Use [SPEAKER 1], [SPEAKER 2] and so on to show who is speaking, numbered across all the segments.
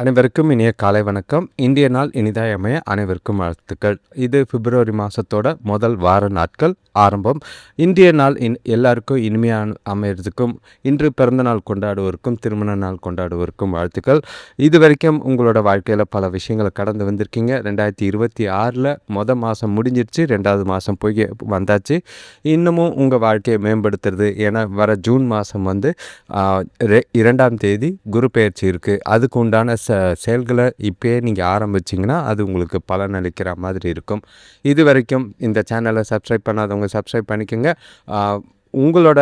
[SPEAKER 1] அனைவருக்கும் இனிய காலை வணக்கம். இந்திய நாள் இனிதாய் அமைய அனைவருக்கும் வாழ்த்துக்கள். இது பிப்ரவரி மாதத்தோட முதல் வார நாட்கள் ஆரம்பம். இந்திய நாள் இன் எல்லாருக்கும் இனிமையான அமையிறதுக்கும் இன்று பிறந்த நாள் கொண்டாடுவோருக்கும் திருமண நாள் கொண்டாடுவோருக்கும் வாழ்த்துக்கள். இது வரைக்கும் உங்களோட வாழ்க்கையில் பல விஷயங்களை கடந்து வந்திருக்கீங்க. ரெண்டாயிரத்தி இருபத்தி ஆறில் மொதல் மாதம் முடிஞ்சிருச்சு ரெண்டாவது மாதம் போய் வந்தாச்சு. இன்னமும் உங்கள் வாழ்க்கையை மேம்படுத்துறது ஏன்னா வர ஜூன் மாதம் வந்து இரண்டாம் தேதி குரு பயிற்சி இருக்குது அதுக்கு உண்டான ச செயல்களை இப்போயே நீங்கள் ஆரம்பிச்சிங்கன்னா அது உங்களுக்கு பலன் அளிக்கிற மாதிரி இருக்கும். இது வரைக்கும் இந்த சேனலை சப்ஸ்கிரைப் பண்ணாதவங்க சப்ஸ்கிரைப் பண்ணிக்கோங்க. உங்களோட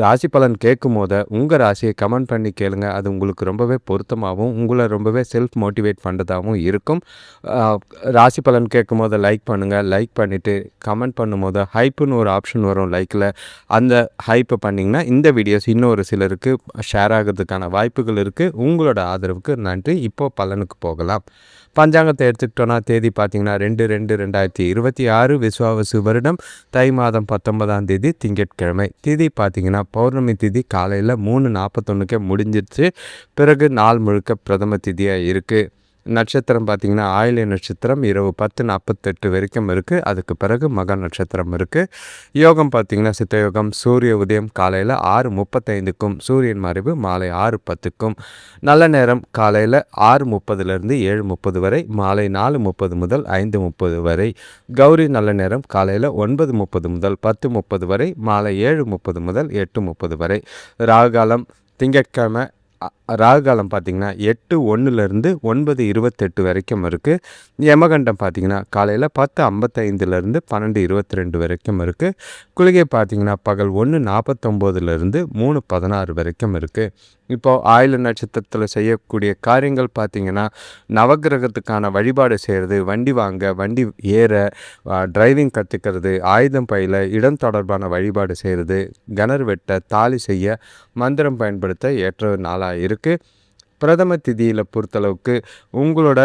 [SPEAKER 1] ராசி பலன் கேட்கும் போத உங்கள் ராசியை கமெண்ட் பண்ணி கேளுங்க. அது உங்களுக்கு ரொம்பவே பொருத்தமாகவும் உங்களை ரொம்பவே செல்ஃப் மோட்டிவேட் பண்ணுறதாகவும் இருக்கும். ராசி பலன் கேட்கும் போது லைக் பண்ணுங்கள் லைக் பண்ணிவிட்டு கமெண்ட் பண்ணும்போது ஹைப்புன்னு ஒரு ஆப்ஷன் வரும் லைக்கில் அந்த ஹைப்பை பண்ணிங்கன்னா இந்த வீடியோஸ் இன்னொரு சிலருக்கு ஷேர் ஆகிறதுக்கான வாய்ப்புகள் இருக்குது உங்களோட ஆதரவுக்கு நன்றி. இப்போது பலனுக்கு போகலாம். பஞ்சாங்கத்தை எடுத்துக்கிட்டோன்னா தேதி பார்த்தீங்கன்னா ரெண்டு ரெண்டு ரெண்டாயிரத்தி இருபத்தி ஆறு விஸ்வாவசு வருடம். தை மாதம் பத்தொன்பதாம் தேதி திங்கட்கிழமை. திதி பார்த்தீங்கன்னா பௌர்ணமி திதி காலையில் மூணு நாற்பத்தொன்னுக்கே முடிஞ்சிருச்சு. பிறகு நாள் முழுக்க பிரதம திதியாக இருக்குது நட்சத்திரம் பார்த்திங்கன்னா ஆயில நட்சத்திரம் இரவு பத்து நாற்பத்தெட்டு வரைக்கும் இருக்குது அதுக்கு பிறகு மக நட்சத்திரம் இருக்குது யோகம் பார்த்திங்கன்னா சித்தயோகம் சூரிய உதயம் காலையில் ஆறு முப்பத்தைந்துக்கும் சூரியன் மறைவு மாலை ஆறு பத்துக்கும். நல்ல நேரம் காலையில் ஆறு முப்பதுலேருந்து ஏழு முப்பது வரை மாலை நாலு முப்பது முதல் ஐந்து முப்பது வரை. கௌரி நல்ல நேரம் காலையில் ஒன்பது முப்பது முதல் பத்து முப்பது வரை மாலை ஏழு முப்பது முதல் எட்டு முப்பது வரை. ராகுகாலம் திங்கட்கிழமை ராகு காலம் பார்த்திங்கன்னா எட்டு ஒன்றுலேருந்து ஒன்பது இருபத்தெட்டு வரைக்கும் இருக்குது யமகண்டம் பார்த்திங்கன்னா காலையில் பத்து ஐம்பத்தைந்துலேருந்து பன்னெண்டு இருபத்தி ரெண்டு வரைக்கும் இருக்குது குளிகை பார்த்திங்கன்னா பகல் ஒன்று நாற்பத்தொம்போதுலேருந்து மூணு பதினாறு வரைக்கும் இருக்குது இப்போது ஆயுள நட்சத்திரத்தில் செய்யக்கூடிய காரியங்கள் பார்த்திங்கன்னா நவகிரகத்துக்கான வழிபாடு செய்கிறது வண்டி வாங்க வண்டி ஏற டிரைவிங் கற்றுக்கிறது ஆயுதம் பயில இடம் தொடர்பான வழிபாடு செய்கிறது கிணறு வெட்ட தாலி செய்ய மந்திரம் பயன்படுத்த ஏற்ற நாளாக இருக்குது பிரதம திதியில் பொறுத்தளவுக்கு உங்களோட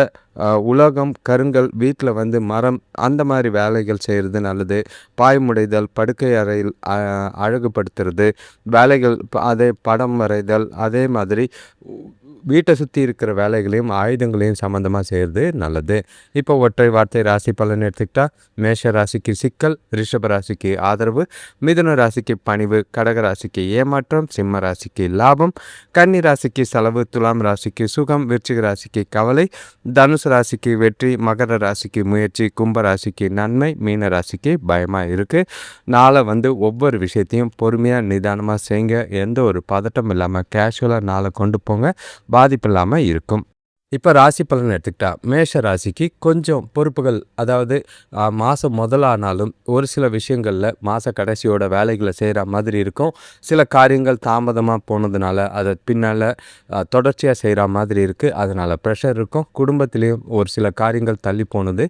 [SPEAKER 1] உலகம் கருங்கல் வீட்டில் வந்து மரம் அந்த மாதிரி வேலைகள் செய்கிறது நல்லது. பாய்முடைதல் படுக்கை அறையில் அழகுபடுத்துறது வேலைகள் அதே படம் வரைதல் அதே மாதிரி வீட்டை சுற்றி இருக்கிற வேலைகளையும் ஆயுதங்களையும் சம்மந்தமாக செய்கிறது நல்லது. இப்போ ஒற்றை வார்த்தை ராசி பலன் எடுத்துக்கிட்டால் மேஷ ராசிக்கு சிக்கல் ரிஷப ராசிக்கு ஆதரவு மிதுன ராசிக்கு பணிவு கடக ராசிக்கு ஏமாற்றம் சிம்ம ராசிக்கு லாபம் கன்னி ராசிக்கு செலவு துலாம் ராசிக்கு சுகம் விருச்சிக ராசிக்கு கவலை தனுசு ராசிக்கு வெற்றி மகர ராசிக்கு முயற்சி கும்ப ராசிக்கு நன்மை மீன ராசிக்கு பயமாக இருக்குது நாளை வந்து ஒவ்வொரு விஷயத்தையும் பொறுமையாக நிதானமாக செய்யுங்க எந்த ஒரு பதட்டம் இல்லாமல் கேஷுவலாக நாளை கொண்டு போங்க. பாதிப்பு இல்லாமல் இருக்கும். இப்போ ராசி பலன் எடுத்துக்கிட்டா மேஷ ராசிக்கு கொஞ்சம் பொறுப்புகள் அதாவது மாதம் முதலானாலும் ஒரு சில விஷயங்களில் மாத கடைசியோட வேலைகளை செய்கிற மாதிரி இருக்கும். சில காரியங்கள் தாமதமாக போனதுனால அதை பின்னால் தொடர்ச்சியாக செய்கிற மாதிரி இருக்குது அதனால் ப்ரெஷர் இருக்கும். குடும்பத்திலையும் ஒரு சில காரியங்கள் தள்ளி போனது.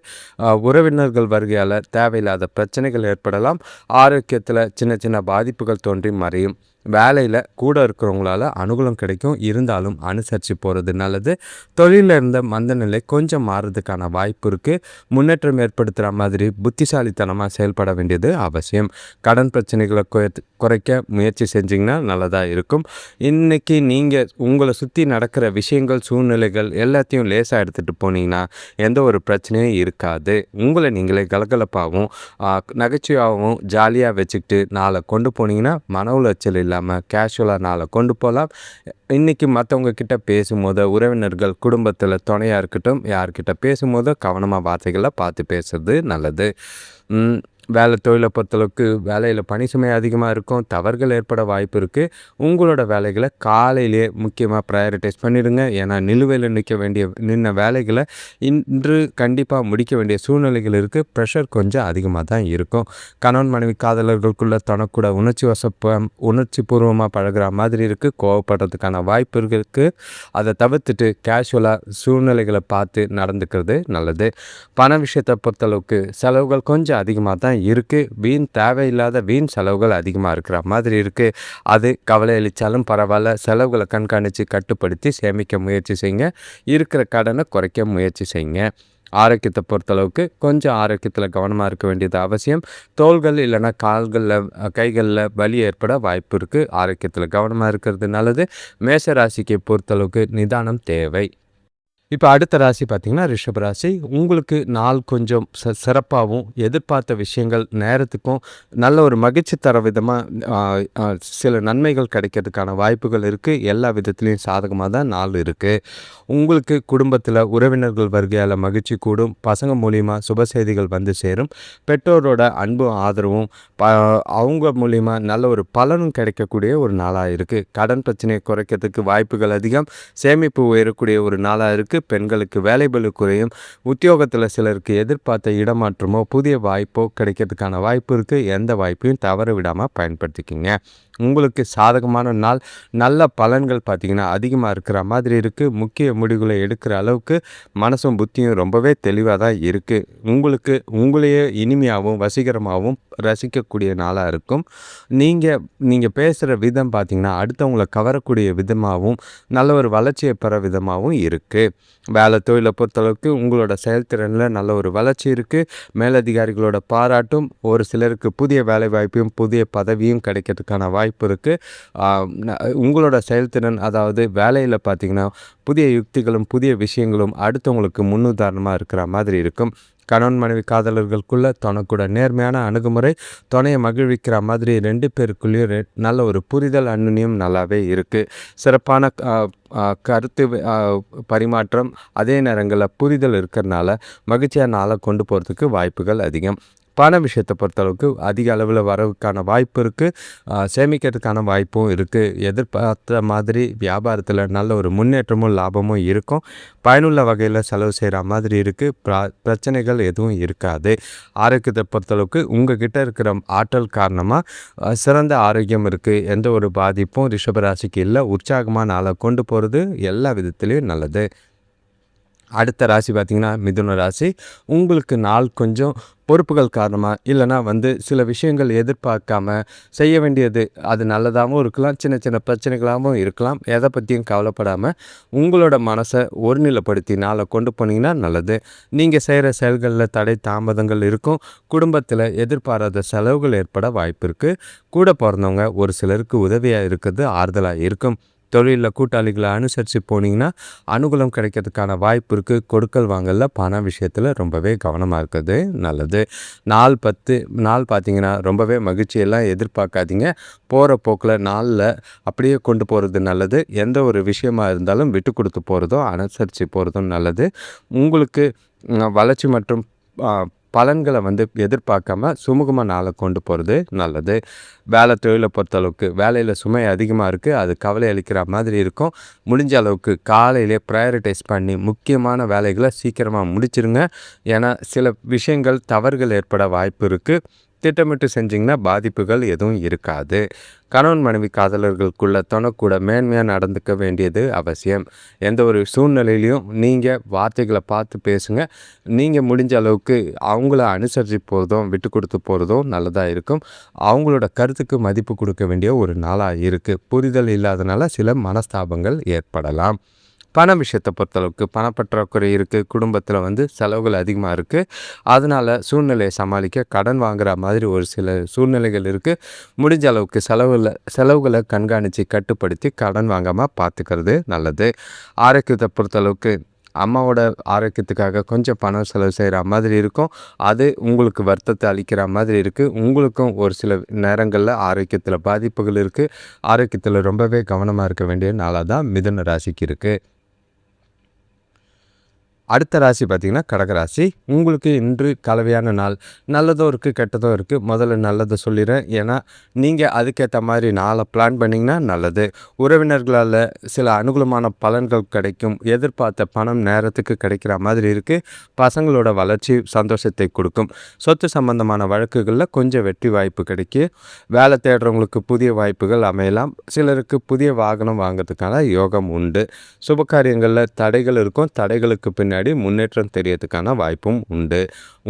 [SPEAKER 1] உறவினர்கள் வருகையால் தேவையில்லாத பிரச்சனைகள் ஏற்படலாம். ஆரோக்கியத்தில் சின்ன சின்ன பாதிப்புகள் தோன்றி மறையும். வேலையில் கூட இருக்கிறவங்களால அனுகூலம் கிடைக்கும். இருந்தாலும் அனுசரித்து போகிறது நல்லது. தொழிலில் இருந்த மந்த நிலை கொஞ்சம் மாறுறதுக்கான வாய்ப்பு இருக்குது முன்னேற்றம் ஏற்படுத்துகிற மாதிரி புத்திசாலித்தனமாக செயல்பட வேண்டியது அவசியம். கடன் பிரச்சனைகளை குறைக்க முயற்சி செஞ்சிங்கன்னா நல்லதாக இருக்கும். இன்றைக்கி நீங்கள் உங்களை சுற்றி நடக்கிற விஷயங்கள் சூழ்நிலைகள் எல்லாத்தையும் லேசாக எடுத்துகிட்டு போனீங்கன்னா எந்த ஒரு பிரச்சனையும் இருக்காது. உங்களை நீங்களே கலகலப்பாகவும் நகைச்சுவையாகவும் ஜாலியாக வச்சுக்கிட்டு நாளை கொண்டு போனீங்கன்னா மன உளைச்சல் இல்லாமல் கேஷுவலாக நாளை கொண்டு போகலாம். இன்றைக்கி மற்றவங்க கிட்ட பேசும்போது உறவினர்கள் குடும்பத்தில் துணையாக இருக்கட்டும் யார்கிட்ட பேசும்போது கவனமாக வார்த்தைகளை பார்த்து பேசுறது நல்லது. வேலை தொழிலை பொறுத்தளவுக்கு வேலையில் பணி சுமை அதிகமாக இருக்கும் தவறுகள் ஏற்பட வாய்ப்பு இருக்குது உங்களோட வேலைகளை காலையிலேயே முக்கியமாக ப்ரையாரிட்டைஸ் பண்ணிடுங்க. ஏன்னா நிலுவையில் நிற்க வேண்டிய நின்ன வேலைகளை இன்று கண்டிப்பாக முடிக்க வேண்டிய சூழ்நிலைகள் இருக்குது ப்ரெஷர் கொஞ்சம் அதிகமாக தான் இருக்கும். கணவன் மனைவி காதலர்களுக்குள்ளே தனக்கூட உணர்ச்சி வசப்ப உணர்ச்சி பூர்வமாக பழகிற மாதிரி இருக்குது கோவப்படுறதுக்கான வாய்ப்பு இருக்குது அதை தவிர்த்துட்டு கேஷுவலாக சூழ்நிலைகளை பார்த்து நடந்துக்கிறது நல்லது. பண விஷயத்தை பொறுத்தளவுக்கு செலவுகள் கொஞ்சம் அதிகமாக தான் இருக்குது வீண் தேவையில்லாத வீண் செலவுகள் அதிகமாக இருக்கிற மாதிரி இருக்குது அது கவலை அளித்தாலும் பரவாயில்ல. செலவுகளை கண்காணித்து கட்டுப்படுத்தி சேமிக்க முயற்சி செய்யுங்க. இருக்கிற கடனை குறைக்க முயற்சி செய்யுங்க. ஆரோக்கியத்தை பொறுத்தளவுக்கு கொஞ்சம் ஆரோக்கியத்தில் கவனமாக இருக்க வேண்டியது அவசியம். தோள்கள் இல்லைன்னா கால்களில் கைகளில் வலி ஏற்பட வாய்ப்பு இருக்குது ஆரோக்கியத்தில் கவனமாக இருக்கிறது நல்லது. மேஷ ராசிக்கு பொறுத்தளவுக்கு நிதானம் தேவை. இப்போ அடுத்த ராசி பார்த்தீங்கன்னா ரிஷப ராசி. உங்களுக்கு நாள் கொஞ்சம் ச சிறப்பாகவும் எதிர்பார்த்த விஷயங்கள் நேரத்துக்கும் நல்ல ஒரு மகிழ்ச்சி தர விதமாக சில நன்மைகள் கிடைக்கிறதுக்கான வாய்ப்புகள் இருக்குது எல்லா விதத்துலேயும் சாதகமாக தான் நாள் இருக்குது உங்களுக்கு குடும்பத்தில் உறவினர்கள் வருகையால் மகிழ்ச்சி கூடும். பசங்க மூலிமா சுப செய்திகள் வந்து சேரும். பெற்றோரோட அன்பும் ஆதரவும் ப அவங்க மூலிமா நல்ல ஒரு பலனும் கிடைக்கக்கூடிய ஒரு நாளாக இருக்குது கடன் பிரச்சனையை குறைக்கிறதுக்கு வாய்ப்புகள் அதிகம். சேமிப்பு உயரக்கூடிய ஒரு நாளாக இருக்குது பெண்களுக்கு வேலைபலு குறையும். உத்தியோகத்தில் சிலருக்கு எதிர்பார்த்த இடமாற்றமோ புதிய வாய்ப்போ கிடைக்கிறதுக்கான வாய்ப்பு இருக்குது எந்த வாய்ப்பையும் தவற விடாமல் பயன்படுத்திக்கிங்க. உங்களுக்கு சாதகமான நாள். நல்ல பலன்கள் பார்த்திங்கன்னா அதிகமாக இருக்கிற மாதிரி இருக்குது முக்கிய முடிவுகளை எடுக்கிற அளவுக்கு மனசும் புத்தியும் ரொம்பவே தெளிவாக தான் இருக்குது உங்களுக்கு உங்களையே இனிமையாகவும் வசீகரமாகவும் ரசிக்கக்கூடிய நாளாக இருக்கும். நீங்கள் நீங்கள் பேசுகிற விதம் பார்த்திங்கன்னா அடுத்தவங்களை கவரக்கூடிய விதமாகவும் நல்ல ஒரு வளர்ச்சியை பெற விதமாகவும் இருக்குது வேலை தொழிலை பொறுத்தளவுக்கு உங்களோட செயல்திறனில் நல்ல ஒரு வளர்ச்சி இருக்குது மேலதிகாரிகளோட பாராட்டும் ஒரு சிலருக்கு புதிய வேலை வாய்ப்பையும் புதிய பதவியும் கிடைக்கிறதுக்கான வாய்ப்பு இருக்குது உங்களோட செயல்திறன் அதாவது வேலையில் பார்த்திங்கன்னா புதிய யுக்திகளும் புதிய விஷயங்களும் அடுத்தவங்களுக்கு முன்னுதாரணமாக இருக்கிற மாதிரி இருக்கும். கணவன் மனைவி காதலர்களுக்குள்ள தனக்கூட நேர்மையான அணுகுமுறை துணையை மகிழ்விக்கிற மாதிரி ரெண்டு பேருக்குள்ளேயும் நல்ல ஒரு புரிதல் அன்னுனியும் நல்லாவே இருக்குது சிறப்பான கருத்து பரிமாற்றம் அதே நேரங்களில் புரிதல் இருக்கிறனால மகிழ்ச்சியான நாளை கொண்டு போகிறதுக்கு வாய்ப்புகள் அதிகம். பண விஷயத்தை பொறுத்தளவுக்கு அதிக அளவில் வரவுக்கான வாய்ப்பு இருக்குது சேமிக்கிறதுக்கான வாய்ப்பும் இருக்குது எதிர்பார்த்த மாதிரி வியாபாரத்தில் நல்ல ஒரு முன்னேற்றமும் லாபமும் இருக்கும். பயனுள்ள வகையில் செலவு செய்கிற மாதிரி இருக்குது பிரச்சனைகள் எதுவும் இருக்காது. ஆரோக்கியத்தை பொறுத்தளவுக்கு உங்கள் கிட்டே இருக்கிற ஆற்றல் காரணமாக சிறந்த ஆரோக்கியம் இருக்குது எந்த ஒரு பாதிப்பும் ரிஷபராசிக்கு இல்லை. உற்சாகமாக நாளை கொண்டு போகிறது எல்லா விதத்துலேயும் நல்லது. அடுத்த ராசி பார்த்திங்கன்னா மிதுன ராசி. உங்களுக்கு நாள் கொஞ்சம் பொறுப்புகள் காரணமாக இல்லைனா வந்து சில விஷயங்கள் எதிர்பார்க்காம செய்ய வேண்டியது அது நல்லதாகவும் இருக்கலாம் சின்ன சின்ன பிரச்சனைகளாகவும் இருக்கலாம். எதை பற்றியும் கவலைப்படாமல் உங்களோட மனசை ஒருநிலைப்படுத்தி நாளை கொண்டு போனீங்கன்னா நல்லது. நீங்கள் செய்கிற செயல்களில் தடை தாமதங்கள் இருக்கும். குடும்பத்தில் எதிர்பாராத செலவுகள் ஏற்பட வாய்ப்பு இருக்குது கூட பிறந்தவங்க ஒரு சிலருக்கு உதவியாக இருக்கிறது ஆறுதலாக இருக்கும். தொழிலில் கூட்டாளிகளை அனுசரித்து போனீங்கன்னா அனுகூலம் கிடைக்கிறதுக்கான வாய்ப்பு இருக்குது கொடுக்கல் வாங்கல பண விஷயத்தில் ரொம்பவே கவனமாக இருக்கிறது. நல்லது. நாள் பத்து நாள் பார்த்தீங்கன்னா ரொம்பவே மகிழ்ச்சியெல்லாம் எதிர்பார்க்காதீங்க. போகிற போக்கில் நாளில் அப்படியே கொண்டு போகிறது நல்லது. எந்த ஒரு விஷயமாக இருந்தாலும் விட்டு கொடுத்து போகிறதும் அனுசரித்து போகிறதும் நல்லது. உங்களுக்கு வளர்ச்சி மற்றும் பலன்களை வந்து எதிர்பார்க்காம சுமூகமாக நாளை கொண்டு போகிறது நல்லது. வேலை தொழிலை பொறுத்தளவுக்கு வேலையில் சுமை அதிகமாக இருக்குது அது கவலை அளிக்கிற மாதிரி இருக்கும். முடிஞ்ச அளவுக்கு காலையிலே ப்ரையாரிட்டைஸ் பண்ணி முக்கியமான வேலைகளை சீக்கிரமாக முடிச்சிருங்க. ஏன்னா சில விஷயங்கள் தவறுகள் ஏற்பட வாய்ப்பு இருக்குது திட்டமிட்டு செஞ்சிங்கன்னா பாதிப்புகள் எதுவும் இருக்காது. கணவன் மனைவி காதலர்களுக்குள்ள தொணக்கூட மேன்மையாக நடந்துக்க வேண்டியது அவசியம். எந்த ஒரு சூழ்நிலையிலையும் நீங்கள் வார்த்தைகளை பார்த்து பேசுங்க. நீங்கள் முடிஞ்ச அளவுக்கு அவங்கள அனுசரித்து போகிறதும் விட்டு கொடுத்து போகிறதும் நல்லதாக இருக்கும். அவங்களோட கருத்துக்கு மதிப்பு கொடுக்க வேண்டிய ஒரு நாளாக இருக்குது புரிதல் இல்லாதனால சில மனஸ்தாபங்கள் ஏற்படலாம். பண விஷயத்தை பொறுத்தளவுக்கு பணப்பற்றாக்குறை இருக்குது குடும்பத்தில் வந்து செலவுகள் அதிகமாக இருக்குது அதனால் சூழ்நிலையை சமாளிக்க கடன் வாங்குகிற மாதிரி ஒரு சில சூழ்நிலைகள் இருக்குது முடிஞ்ச அளவுக்கு செலவில் செலவுகளை கண்காணித்து கட்டுப்படுத்தி கடன் வாங்காமல் பார்த்துக்கிறது நல்லது. ஆரோக்கியத்தை பொறுத்தளவுக்கு அம்மாவோட ஆரோக்கியத்துக்காக கொஞ்சம் பணம் செலவு செய்கிற மாதிரி இருக்கும். அது உங்களுக்கு வருத்தத்தை அளிக்கிற மாதிரி இருக்குது உங்களுக்கும் ஒரு சில நேரங்களில் ஆரோக்கியத்தில் பாதிப்புகள் இருக்குது ஆரோக்கியத்தில் ரொம்பவே கவனமாக இருக்க வேண்டிய நாளாக தான் மிதுன ராசிக்கு இருக்குது அடுத்த ராசி பார்த்திங்கன்னா கடகராசி உங்களுக்கு இன்று கலவையான நாள். நல்லதும் இருக்குது கெட்டதும் இருக்குது முதல்ல நல்லதை சொல்லிடுறேன் ஏன்னா நீங்கள் அதுக்கேற்ற மாதிரி நாளை பிளான் பண்ணிங்கன்னா நல்லது. உறவினர்களால் சில அனுகூலமான பலன்கள் கிடைக்கும். எதிர்பார்த்த பணம் நேரத்துக்கு கிடைக்கிற மாதிரி இருக்குது பசங்களோட வளர்ச்சி சந்தோஷத்தை கொடுக்கும். சொத்து சம்பந்தமான வழக்குகளில் கொஞ்சம் வெற்றி வாய்ப்பு கிடைக்கும் வேலை தேடுறவங்களுக்கு புதிய வாய்ப்புகள் அமையலாம். சிலருக்கு புதிய வாகனம் வாங்கிறதுக்கான யோகம் உண்டு. சுபகாரியங்களில் தடைகள் இருக்கும். தடைகளுக்கு பின்னாடி பின்னாடி முன்னேற்றம் தெரியறதுக்கான வாய்ப்பும் உண்டு.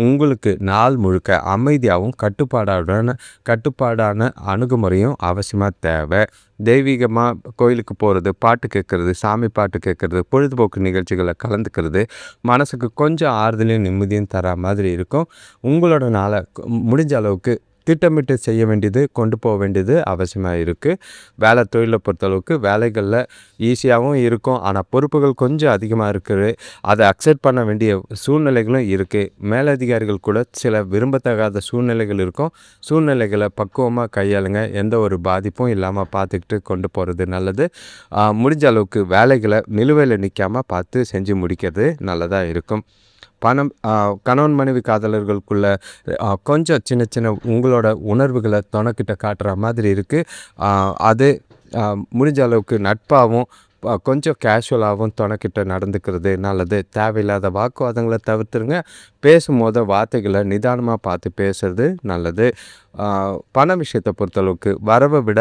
[SPEAKER 1] உங்களுக்கு நாள் முழுக்க அமைதியாகவும் கட்டுப்பாடான கட்டுப்பாடான அணுகுமுறையும் அவசியமாக தேவை. தெய்வீகமாக கோயிலுக்கு போகிறது பாட்டு கேட்குறது சாமி பாட்டு கேட்குறது பொழுதுபோக்கு நிகழ்ச்சிகளை கலந்துக்கிறது மனசுக்கு கொஞ்சம் ஆறுதலையும் நிம்மதியும் தர மாதிரி இருக்கும். உங்களோட நாளை முடிஞ்ச அளவுக்கு திட்டமிட்டு செய்ய வேண்டியது கொண்டு போக வேண்டியது அவசியமாக இருக்குது வேலை தொழிலை பொறுத்தளவுக்கு வேலைகளில் ஈஸியாகவும் இருக்கும். ஆனால் பொறுப்புகள் கொஞ்சம் அதிகமாக இருக்குது. அதை அக்செப்ட் பண்ண வேண்டிய சூழ்நிலைகளும் இருக்குது மேலதிகாரிகள் கூட சில விரும்பத்தகாத சூழ்நிலைகள் இருக்கும். சூழ்நிலைகளை பக்குவமாக கையாளுங்க. எந்த ஒரு பாதிப்பும் இல்லாமல் பார்த்துக்கிட்டு கொண்டு போகிறது நல்லது. முடிஞ்ச அளவுக்கு வேலைகளை நிலுவையில் நிற்காமல் பார்த்து செஞ்சு முடிக்கிறது நல்லதாக இருக்கும். பணம் கணவன் மனைவி காதலர்களுக்குள்ள கொஞ்சம் சின்ன சின்ன உங்களோட உணர்வுகளை துணைக்கிட்ட காட்டுற மாதிரி இருக்குது அது முடிஞ்ச அளவுக்கு நட்பாகவும் கொஞ்சம் கேஷுவலாகவும் துணைக்கிட்ட நடந்துக்கிறது நல்லது. தேவையில்லாத வாக்குவாதங்களை தவிர்த்துருங்க. பேசும்போது வார்த்தைகளை நிதானமாக பார்த்து பேசுறது நல்லது. பண விஷயத்தை பொறுத்தளவுக்கு வரவை விட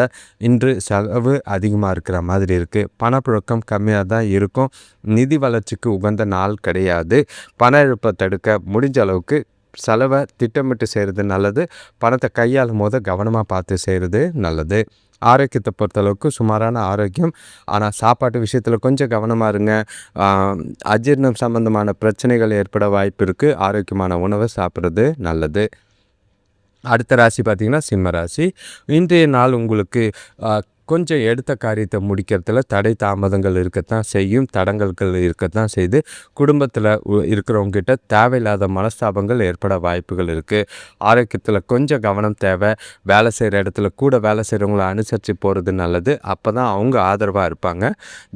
[SPEAKER 1] இன்று செலவு அதிகமாக இருக்கிற மாதிரி இருக்குது பணப்புழக்கம் கம்மியாக தான் இருக்கும். நிதி வளர்ச்சிக்கு உகந்த நாள் கிடையாது. பண இழப்பை தடுக்க முடிஞ்ச அளவுக்கு செலவை திட்டமிட்டு செய்கிறது நல்லது. பணத்தை கையாளும் போது கவனமாக பார்த்து செய்கிறது நல்லது. ஆரோக்கியத்தை பொறுத்தளவுக்கு சுமாரான ஆரோக்கியம். ஆனால் சாப்பாட்டு விஷயத்தில் கொஞ்சம் கவனமாக இருங்க. அஜீர்ணம் சம்மந்தமான பிரச்சனைகள் ஏற்பட வாய்ப்பு இருக்குது ஆரோக்கியமான உணவை சாப்பிட்றது நல்லது. அடுத்த ராசி பார்த்திங்கன்னா சிம்ம ராசி. இன்றைய நாள் உங்களுக்கு கொஞ்சம் எடுத்த காரியத்தை முடிக்கிறதுல தடை தாமதங்கள் இருக்கத்தான் செய்யும் தடங்கல்கள் இருக்கத்தான் செய்து குடும்பத்தில் இருக்கிறவங்ககிட்ட தேவையில்லாத மனஸ்தாபங்கள் ஏற்பட வாய்ப்புகள் இருக்குது ஆரோக்கியத்தில் கொஞ்சம் கவனம் தேவை. வேலை செய்கிற இடத்துல கூட வேலை செய்கிறவங்கள அனுசரித்து போகிறது நல்லது. அப்போ தான் அவங்க ஆதரவாக இருப்பாங்க.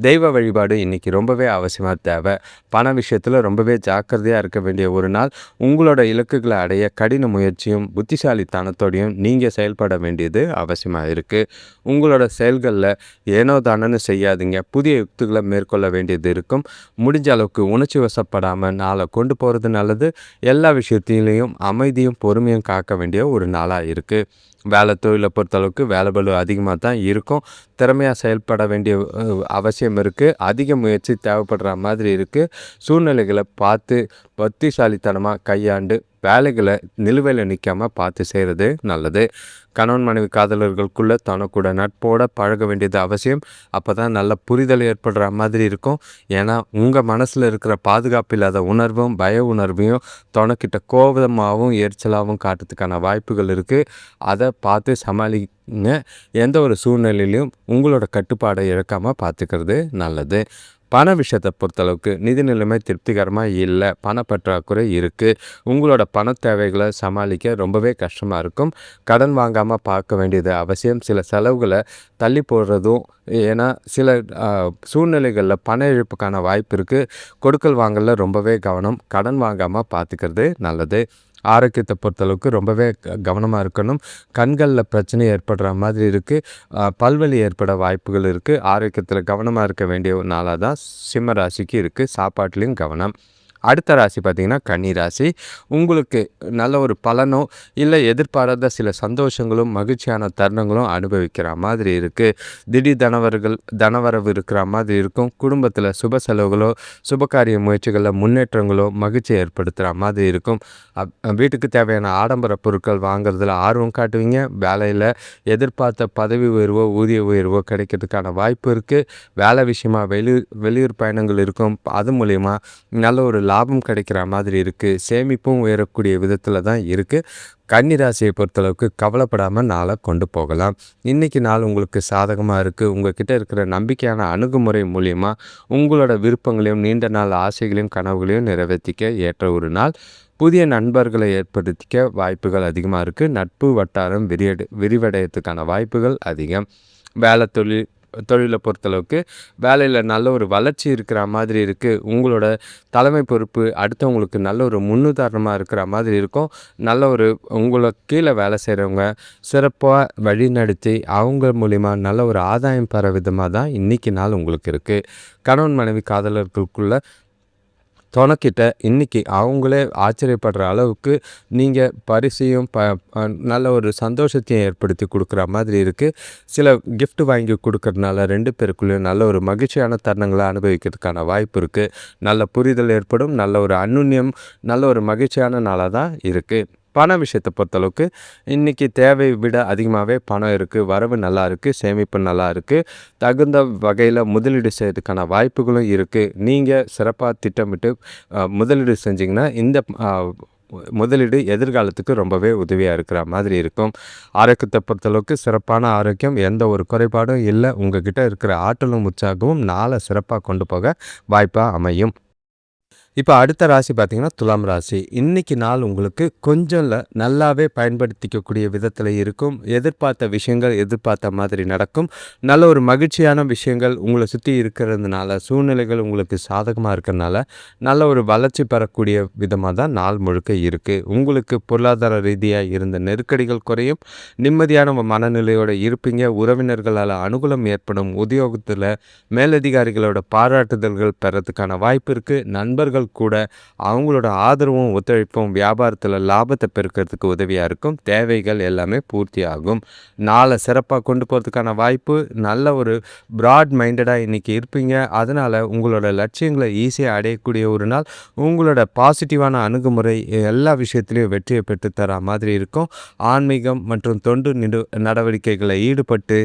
[SPEAKER 1] தெய்வ வழிபாடு இன்றைக்கி ரொம்பவே அவசியமாக தேவை. பண விஷயத்தில் ரொம்பவே ஜாக்கிரதையாக இருக்க வேண்டிய ஒரு நாள். உங்களோட இலக்குகளை அடைய கடின முயற்சியும் புத்திசாலித்தனத்தோடையும் நீங்கள் செயல்பட வேண்டியது அவசியமாக இருக்குது உங்களோட செயல்களில் ஏனோ தானன்னு செய்யாதீங்க. புதிய யுக்திகளை மேற்கொள்ள வேண்டியது இருக்கும். முடிஞ்ச அளவுக்கு உணர்ச்சி வசப்படாமல் நாளை கொண்டு போகிறது நல்லது. எல்லா விஷயத்திலையும் அமைதியும் பொறுமையும் காக்க வேண்டிய ஒரு நாளாக இருக்குது வேலை தொழிலை பொறுத்தளவுக்கு வேலை பலு அதிகமாக தான் இருக்கும். திறமையாக செயல்பட வேண்டிய அவசியம் இருக்குது அதிக முயற்சி தேவைப்படுற மாதிரி இருக்குது சூழ்நிலைகளை பார்த்து பக்திசாலித்தனமாக கையாண்டு வேலைகளை நிலுவையில் நிற்காமல் பார்த்து செய்கிறது நல்லது. கணவன் மனைவி காதலர்களுக்குள்ளே தனக்கூட நட்போட பழக வேண்டியது அவசியம். அப்போ தான் நல்ல புரிதல் ஏற்படுற மாதிரி இருக்கும். ஏன்னா உங்கள் மனசில் இருக்கிற பாதுகாப்பு இல்லாத உணர்வும் பய உணர்வையும் தனக்கிட்ட கோபமாகவும் எரிச்சலாகவும் காட்டுறதுக்கான வாய்ப்புகள் இருக்குது அதை பார்த்து சமாளி எந்த ஒரு சூழ்நிலையிலையும் உங்களோட கட்டுப்பாடை இழக்காமல் பார்த்துக்கிறது நல்லது. பண விஷயத்தை பொறுத்தளவுக்கு நிதி நிலைமை திருப்திகரமாக இல்லை பணப்பற்றாக்குறை இருக்குது உங்களோட பண தேவைகளை சமாளிக்க ரொம்பவே கஷ்டமாக இருக்கும். கடன் வாங்காமல் பார்க்க வேண்டியது அவசியம். சில செலவுகளை தள்ளி போடுறதும் ஏன்னா சில சூழ்நிலைகளில் பண இழப்புக்கான வாய்ப்பு இருக்குது கொடுக்கல் வாங்கலில் ரொம்பவே கவனம். கடன் வாங்காமல் பார்த்துக்கிறது நல்லது. ஆரோக்கியத்தை பொறுத்தளவுக்கு ரொம்பவே கவனமாக இருக்கணும். கண்களில் பிரச்சனை ஏற்படுற மாதிரி இருக்குது பல்வலி ஏற்பட வாய்ப்புகள் இருக்குது ஆரோக்கியத்தில் கவனமாக இருக்க வேண்டிய ஒரு நாளாக தான் சிம்ம ராசிக்கு இருக்குது சாப்பாட்லேயும் கவனம். அடுத்த ராசி பார்த்திங்கன்னா கன்னி ராசி. உங்களுக்கு நல்ல ஒரு பலனோ இல்லை எதிர்பாராத சில சந்தோஷங்களும் மகிழ்ச்சியான தருணங்களும் அனுபவிக்கிற மாதிரி இருக்குது திடீர் தனவர்கள் தனவரவு இருக்கிற மாதிரி இருக்கும். குடும்பத்தில் சுப செலவுகளோ சுபகாரிய முயற்சிகளில் முன்னேற்றங்களோ மகிழ்ச்சி ஏற்படுத்துகிற மாதிரி இருக்கும். வீட்டுக்கு தேவையான ஆடம்பர பொருட்கள் வாங்குறதுல ஆர்வம் காட்டுவீங்க. வேலையில் எதிர்பார்த்த பதவி உயர்வோ ஊதிய உயர்வோ கிடைக்கிறதுக்கான வாய்ப்பு இருக்குது வேலை விஷயமா வெளியூர் வெளியூர் பயணங்கள் இருக்கும். அது மூலிமா நல்ல ஒரு லாபம் கிடைக்கிற மாதிரி இருக்குது சேமிப்பும் உயரக்கூடிய விதத்தில் தான் இருக்குது கன்னிராசியை பொறுத்தளவுக்கு கவலைப்படாமல் நாளை கொண்டு போகலாம். இன்றைக்கி நாள் உங்களுக்கு சாதகமாக இருக்குது உங்கள்கிட்ட இருக்கிற நம்பிக்கையான அணுகுமுறை மூலிமா உங்களோட விருப்பங்களையும் நீண்ட நாள் ஆசைகளையும் கனவுகளையும் நிறைவேற்றிக்க ஏற்ற ஒரு நாள். புதிய நண்பர்களை ஏற்படுத்திக்க வாய்ப்புகள் அதிகமாக இருக்குது நட்பு வட்டாரம் விரிய விரிவடையத்துக்கான வாய்ப்புகள் அதிகம். வேலை தொழில் தொழிலை பொறுத்தளவுக்கு வேலையில் நல்ல ஒரு வளர்ச்சி இருக்கிற மாதிரி இருக்குது உங்களோட தலைமை பொறுப்பு அடுத்தவங்களுக்கு நல்ல ஒரு முன்னுதாரணமாக இருக்கிற மாதிரி இருக்கும். நல்ல ஒரு உங்களை கீழே வேலை செய்கிறவங்க சிறப்பாக வழிநடத்தி அவங்க மூலிமா நல்ல ஒரு ஆதாயம் பெற விதமாக தான் இன்றைக்கி நாள் உங்களுக்கு இருக்குது கணவன் மனைவி காதலர்களுக்குள்ள துணைக்கிட்ட இன்றைக்கி அவங்களே ஆச்சரியப்படுற அளவுக்கு நீங்கள் பரிசையும் ப நல்ல ஒரு சந்தோஷத்தையும் ஏற்படுத்தி கொடுக்குற மாதிரி இருக்குது சில கிஃப்ட் வாங்கி கொடுக்கறதுனால ரெண்டு பேருக்குள்ளேயும் நல்ல ஒரு மகிழ்ச்சியான தருணங்களை அனுபவிக்கிறதுக்கான வாய்ப்பு இருக்குது நல்ல புரிதல் ஏற்படும் நல்ல ஒரு அன்னுன்யம் நல்ல ஒரு மகிழ்ச்சியான நாளாக தான் இருக்குது பண விஷயத்தை பொறுத்தளவுக்கு இன்றைக்கி தேவை விட அதிகமாகவே பணம் இருக்குது வரவு நல்லா இருக்குது சேமிப்பு நல்லா இருக்குது தகுந்த வகையில் முதலீடு செய்யறதுக்கான வாய்ப்புகளும் இருக்குது நீங்கள் சிறப்பாக திட்டமிட்டு முதலீடு செஞ்சிங்கன்னா இந்த முதலீடு எதிர்காலத்துக்கு ரொம்பவே உதவியாக இருக்கிற மாதிரி இருக்கும். ஆரோக்கியத்தை பொறுத்தளவுக்கு சிறப்பான ஆரோக்கியம் எந்த ஒரு குறைபாடும் இல்லை. உங்ககிட்ட இருக்கிற ஆற்றலும் உற்சாகமும் நாளை சிறப்பாக கொண்டு போக வாய்ப்பாக அமையும். இப்போ அடுத்த ராசி பார்த்தீங்கன்னா துலாம் ராசி. இன்னைக்கு நாள் உங்களுக்கு கொஞ்சம் நல்லாவே பயன்படுத்திக்கக்கூடிய விதத்தில் இருக்கும். எதிர்பார்த்த விஷயங்கள் எதிர்பார்த்த மாதிரி நடக்கும். நல்ல ஒரு மகிழ்ச்சியான விஷயங்கள் உங்களை சுற்றி இருக்கிறதுனால சூழ்நிலைகள் உங்களுக்கு சாதகமாக இருக்கிறதுனால நல்ல ஒரு வளர்ச்சி பெறக்கூடிய விதமாக தான் நாள் முழுக்க இருக்குது உங்களுக்கு பொருளாதார ரீதியாக இருந்த நெருக்கடிகள் குறையும். நிம்மதியான மனநிலையோடு இருப்பீங்க. உறவினர்களால் அனுகூலம் ஏற்படும். உத்தியோகத்தில் மேலதிகாரிகளோட பாராட்டுதல்கள் பெறத்துக்கான வாய்ப்பு இருக்குது நண்பர்கள் கூட அவங்களோட ஆதரவும் ஒத்துழைப்பும் வியாபாரத்தில் லாபத்தை பெருக்கிறதுக்கு உதவியாக இருக்கும். தேவைகள் எல்லாமே பூர்த்தி ஆகும் நாளை சிறப்பாக கொண்டு போகிறதுக்கான வாய்ப்பு நல்ல ஒரு ப்ராட் மைண்டடாக இன்றைக்கி இருப்பீங்க. அதனால் உங்களோட லட்சியங்களை ஈஸியாக அடையக்கூடிய ஒரு நாள் உங்களோட பாசிட்டிவான அணுகுமுறை எல்லா விஷயத்துலையும் வெற்றியை பெற்று தர மாதிரி இருக்கும். ஆன்மீகம் மற்றும் தொண்டு நிடு நடவடிக்கைகளை ஈடுபட்டு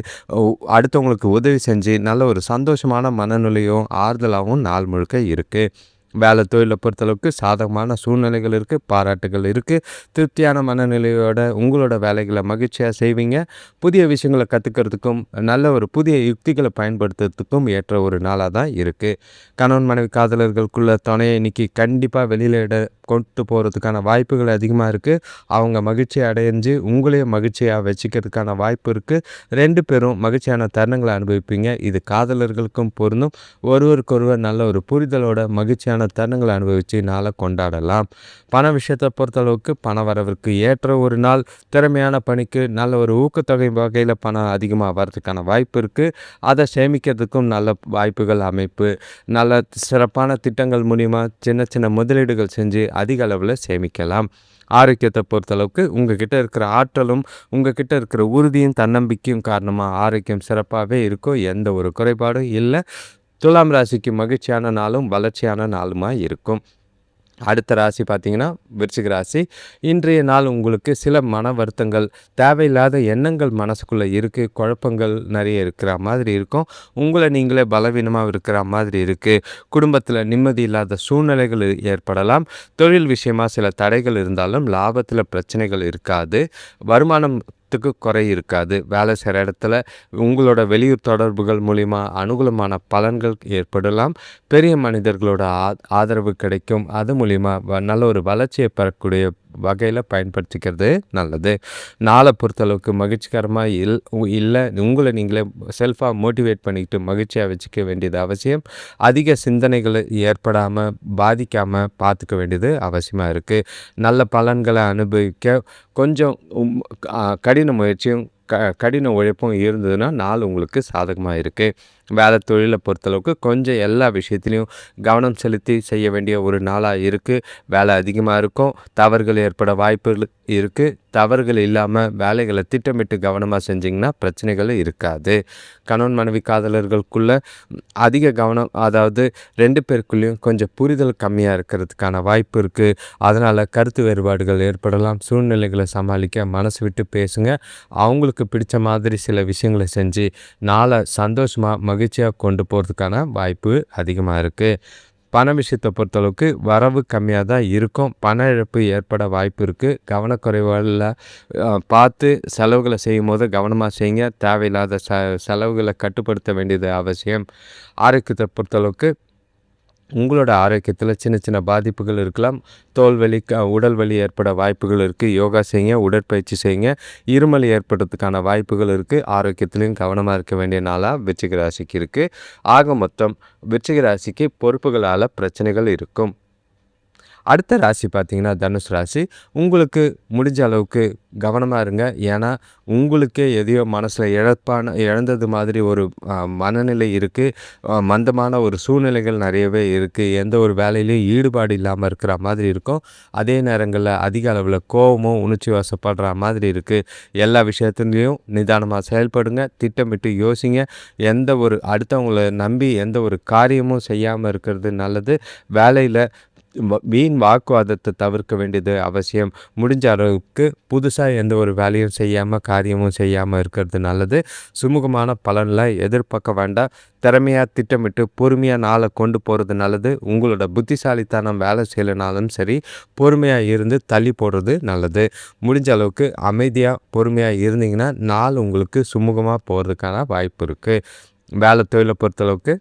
[SPEAKER 1] அடுத்தவங்களுக்கு உதவி செஞ்சு நல்ல ஒரு சந்தோஷமான மனநிலையும் ஆறுதலாகவும் நாள் முழுக்க இருக்குது வேலை தொழிலை பொறுத்தளவுக்கு சாதகமான சூழ்நிலைகள் இருக்குது பாராட்டுகள் இருக்குது திருப்தியான மனநிலையோட உங்களோட வேலைகளை மகிழ்ச்சியாக செய்வீங்க. புதிய விஷயங்களை கற்றுக்கிறதுக்கும் நல்ல ஒரு புதிய யுக்திகளை பயன்படுத்துறதுக்கும் ஏற்ற ஒரு நாளாக தான் இருக்குது கணவன் மனைவி காதலர்களுக்குள்ள துணையை இன்றைக்கி கண்டிப்பாக வெளியிட கொண்டு போகிறதுக்கான வாய்ப்புகள் அதிகமாக இருக்குது அவங்க மகிழ்ச்சி அடைஞ்சு உங்களையும் மகிழ்ச்சியாக வச்சுக்கிறதுக்கான வாய்ப்பு இருக்குது ரெண்டு பேரும் மகிழ்ச்சியான தருணங்களை அனுபவிப்பீங்க. இது காதலர்களுக்கும் பொருந்தும். ஒருவருக்கொருவர் நல்ல ஒரு புரிதலோட மகிழ்ச்சியான தருணங்களை அனுபவித்து நாளை கொண்டாடலாம். பண விஷயத்தை பொறுத்தளவுக்கு பண வரவிற்கு ஏற்ற ஒரு நாள். திறமையான பணிக்கு நல்ல ஒரு ஊக்கத்தொகை வகையில் பணம் அதிகமாக வர்றதுக்கான வாய்ப்பு இருக்குது அதை சேமிக்கிறதுக்கும் நல்ல வாய்ப்புகள் அமைப்பு. நல்ல சிறப்பான திட்டங்கள் மூலிமா சின்ன சின்ன முதலீடுகள் செஞ்சு அதிக அளவில் சேமிக்கலாம். ஆரோக்கியத்தை பொறுத்தளவுக்கு உங்ககிட்ட இருக்கிற ஆற்றலும் உங்ககிட்ட இருக்கிற உறுதியும் தன்னம்பிக்கையும் காரணமாக ஆரோக்கியம் சிறப்பாகவே இருக்கும் எந்த ஒரு குறைபாடும் இல்லை. துலாம் ராசிக்கு மகிழ்ச்சியான நாளும் வளர்ச்சியான நாளுமாக இருக்கும். அடுத்த ராசி பார்த்தீங்கன்னா விருச்சிக ராசி. இன்றைய நாள் உங்களுக்கு சில மன வருத்தங்கள் தேவையில்லாத எண்ணங்கள் மனசுக்குள்ளே இருக்குது குழப்பங்கள் நிறைய இருக்கிற மாதிரி இருக்கும். உங்களை நீங்களே பலவீனமாக இருக்கிற மாதிரி இருக்குது குடும்பத்தில் நிம்மதி இல்லாத சூழ்நிலைகள் ஏற்படலாம். தொழில் விஷயமாக சில தடைகள் இருந்தாலும் லாபத்தில் பிரச்சனைகள் இருக்காது. வருமானம் வருமானத்துக்கு குறை இருக்காது. வேலை செய்கிற இடத்துல உங்களோட வெளியூர் தொடர்புகள் மூலிமா அனுகூலமான பலன்கள் ஏற்படலாம். பெரிய மனிதர்களோட ஆ ஆதரவு கிடைக்கும். அது மூலிமா வ- நல்ல ஒரு வளர்ச்சியை பெறக்கூடிய வகையில் பயன்படுத்திக்கிறது நல்லது. நாளை பொறுத்தளவுக்கு மகிழ்ச்சிகரமாக இல் உ- இல்லை உங்களை நீங்களே செல்ஃபாக மோட்டிவேட் பண்ணிக்கிட்டு மகிழ்ச்சியாக வச்சுக்க வேண்டியது அவசியம். அதிக சிந்தனைகளை ஏற்படாமல் பாதிக்காமல் பார்த்துக்க வேண்டியது அவசியமாக இருக்குது நல்ல பலன்களை அனுபவிக்க கொஞ்சம் கடின முயற்சியும் க கடின உழைப்பும் இருந்ததுன்னா நாள் உங்களுக்கு சாதகமாக இருக்குது வேலை தொழிலை பொறுத்தளவுக்கு கொஞ்சம் எல்லா விஷயத்துலையும் கவனம் செலுத்தி செய்ய வேண்டிய ஒரு நாளாக இருக்குது வேலை அதிகமாக இருக்கும். தவறுகள் ஏற்பட வாய்ப்புகள் இருக்குது தவறுகள் இல்லாமல் வேலைகளை திட்டமிட்டு கவனமாக செஞ்சிங்கன்னா பிரச்சனைகள் இருக்காது. கணவன் மனைவி காதலர்களுக்குள்ள அதிக கவனம் அதாவது ரெண்டு பேருக்குள்ளேயும் கொஞ்சம் புரிதல் கம்மியாக இருக்கிறதுக்கான வாய்ப்பு இருக்குது அதனால் கருத்து வேறுபாடுகள் ஏற்படலாம். சூழ்நிலைகளை சமாளிக்க மனசு விட்டு பேசுங்க. அவங்களுக்கு பிடிச்ச மாதிரி சில விஷயங்களை செஞ்சு நாளை சந்தோஷமாக மகிழ்ச்சியாக கொண்டு போகிறதுக்கான வாய்ப்பு அதிகமாக இருக்குது பண விஷயத்தை பொறுத்தளவுக்கு வரவு கம்மியாக தான் இருக்கும். பண இழப்பு ஏற்பட வாய்ப்பு இருக்குது கவனக்குறைவுகளில் பார்த்து செலவுகளை செய்யும் போது கவனமாக செய்யுங்க. தேவையில்லாத ச செலவுகளை கட்டுப்படுத்த வேண்டியது அவசியம். ஆரோக்கியத்தை பொறுத்தளவுக்கு உங்களோட ஆரோக்கியத்தில் சின்ன சின்ன பாதிப்புகள் இருக்கலாம். தோல் வலி க உடல் வலி ஏற்பட வாய்ப்புகள் இருக்குது யோகா செய்யுங்க உடற்பயிற்சி செய்யுங்க. இருமல் ஏற்படுறதுக்கான வாய்ப்புகள் இருக்குது ஆரோக்கியத்துலேயும் கவனமாக இருக்க வேண்டிய நாளாக விருச்சிக ராசிக்கு இருக்குது ஆக மொத்தம் விருச்சிக ராசிக்கு பொறுப்புகளால் பிரச்சனைகள் இருக்கும். அடுத்த ராசி பார்த்தீங்கன்னா தனுஷ் ராசி. உங்களுக்கு முடிஞ்ச அளவுக்கு கவனமாக இருங்க. ஏன்னா உங்களுக்கே எதையோ மனசில் இழப்பான இழந்தது மாதிரி ஒரு மனநிலை இருக்குது மந்தமான ஒரு சூழ்நிலைகள் நிறையவே இருக்குது எந்த ஒரு வேலையிலையும் ஈடுபாடு இல்லாமல் இருக்கிற மாதிரி இருக்கும். அதே நேரங்களில் அதிக அளவில் கோவமும் உணர்ச்சி வசப்படுற மாதிரி இருக்குது எல்லா விஷயத்துலேயும் நிதானமாக செயல்படுங்க. திட்டமிட்டு யோசிங்க. எந்த ஒரு அடுத்தவங்களை நம்பி எந்த ஒரு காரியமும் செய்யாமல் இருக்கிறது நல்லது. வேலையில் வீண் வாக்குவாதத்தை தவிர்க்க வேண்டியது அவசியம். முடிஞ்ச அளவுக்கு புதுசாக எந்த ஒரு வேலையும் செய்யாமல் காரியமும் செய்யாமல் இருக்கிறது நல்லது. சுமூகமான பலனில் எதிர்பார்க்க வேண்டாம். திறமையாக திட்டமிட்டு பொறுமையாக நாளை கொண்டு போகிறது நல்லது. உங்களோட புத்திசாலித்தனம் வேலை செய்யலைனாலும் சரி பொறுமையாக இருந்து தள்ளி போடுறது நல்லது. முடிஞ்ச அளவுக்கு அமைதியாக பொறுமையாக இருந்தீங்கன்னா நாள் உங்களுக்கு சுமூகமாக போகிறதுக்கான வாய்ப்பு இருக்குது வேலை தொழிலை பொறுத்தளவுக்கு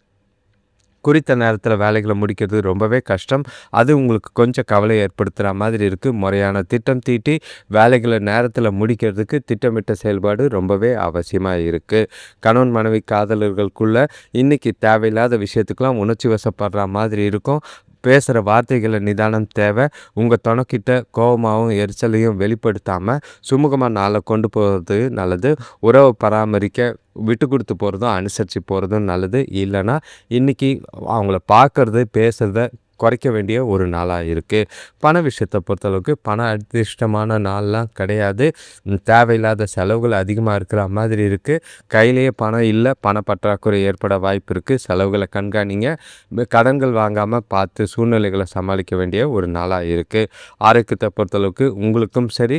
[SPEAKER 1] குறித்த நேரத்தில் வேலைகளை முடிக்கிறது ரொம்பவே கஷ்டம். அது உங்களுக்கு கொஞ்சம் கவலை ஏற்படுத்துகிற மாதிரி இருக்குது முறையான திட்டம் தீட்டி வேலைகளை நேரத்தில் முடிக்கிறதுக்கு திட்டமிட்ட செயல்பாடு ரொம்பவே அவசியமாக இருக்குது கணவன் மனைவி காதலர்களுக்குள்ள இன்றைக்கி தேவையில்லாத விஷயத்துக்கெலாம் உணர்ச்சி வசப்படுற மாதிரி இருக்கும். பேசுகிற வார்த்தைகளை நிதானம் தேவை. உங்கள் துணைக்கிட்ட கோபமாகவும் எரிச்சலையும் வெளிப்படுத்தாமல் சுமூகமாக நாளை கொண்டு போகிறது நல்லது. உறவை பராமரிக்க விட்டு கொடுத்து போகிறதும் அனுசரித்து போகிறதும் நல்லது. இல்லைன்னா இன்றைக்கி அவங்கள பார்க்குறது பேசுகிறத குறைக்க வேண்டிய ஒரு நாளாக இருக்குது பண விஷயத்தை பொறுத்தளவுக்கு பண அதிர்ஷ்டமான நாள்லாம் கிடையாது. தேவையில்லாத செலவுகள் அதிகமாக இருக்கிற மாதிரி இருக்குது கையிலேயே பணம் இல்லை பண பற்றாக்குறை ஏற்பட வாய்ப்பு இருக்குது செலவுகளை கண்காணிங்க. கடன்கள் வாங்காமல் பார்த்து சூழ்நிலைகளை சமாளிக்க வேண்டிய ஒரு நாளாக இருக்குது ஆரோக்கியத்தை பொறுத்தளவுக்கு உங்களுக்கும் சரி